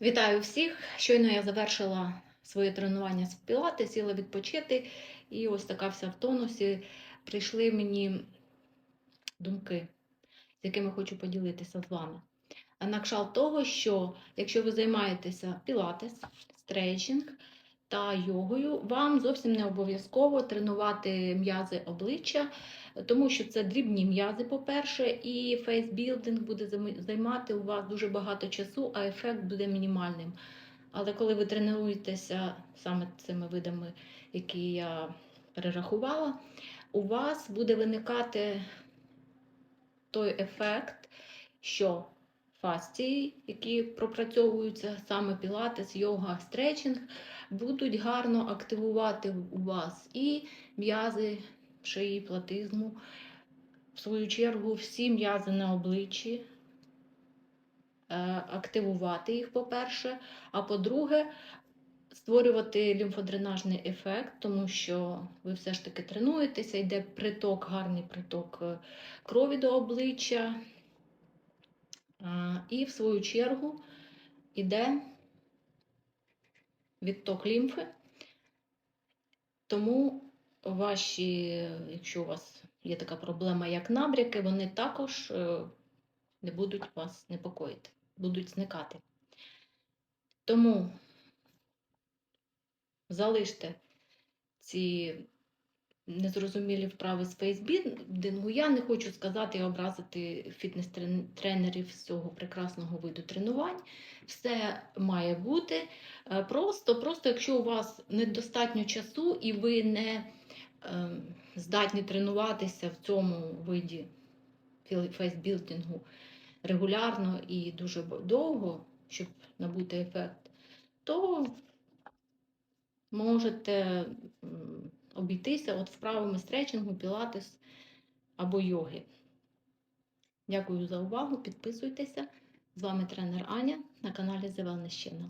Вітаю всіх! Щойно я завершила своє тренування з пілати, сіла відпочити, і ось така вся в тонусі. Прийшли мені думки, з якими хочу поділитися з вами. На кшталт того, що якщо ви займаєтеся пілатес, стретчинг та йогою, вам зовсім не обов'язково тренувати м'язи обличчя, тому що це дрібні м'язи, по-перше, і фейсбілдинг буде займати у вас дуже багато часу, а ефект буде мінімальним. Але коли ви тренуєтеся саме цими видами, які я перерахувала, у вас буде виникати той ефект, що фасції, які пропрацьовуються саме пілатес, йога, стретчинг, будуть гарно активувати у вас і м'язи шиї, платизму, в свою чергу, всі м'язи на обличчі, е, активувати їх, по-перше, а по-друге, створювати лімфодренажний ефект, тому що ви все ж таки тренуєтеся, йде приток, гарний приток е, крові до обличчя, і в свою чергу йде відток лімфи. Тому ваші, якщо у вас є така проблема, як набряки, вони також е, не будуть вас непокоїти, будуть зникати. Тому залиште ці незрозумілі вправи з фейсбілдингу. Я не хочу сказати і образити фітнес-тренерів з цього прекрасного виду тренувань. Все має бути. Е, Просто, просто якщо у вас недостатньо часу і ви не ем, здатні тренуватися в цьому виді фейсбілдингу регулярно і дуже довго, щоб набути ефект, то можете обійтися от вправами стретчингу, пілатес або йоги. Дякую за увагу. Підписуйтеся. З вами тренер Аня на каналі The Wellness Channel.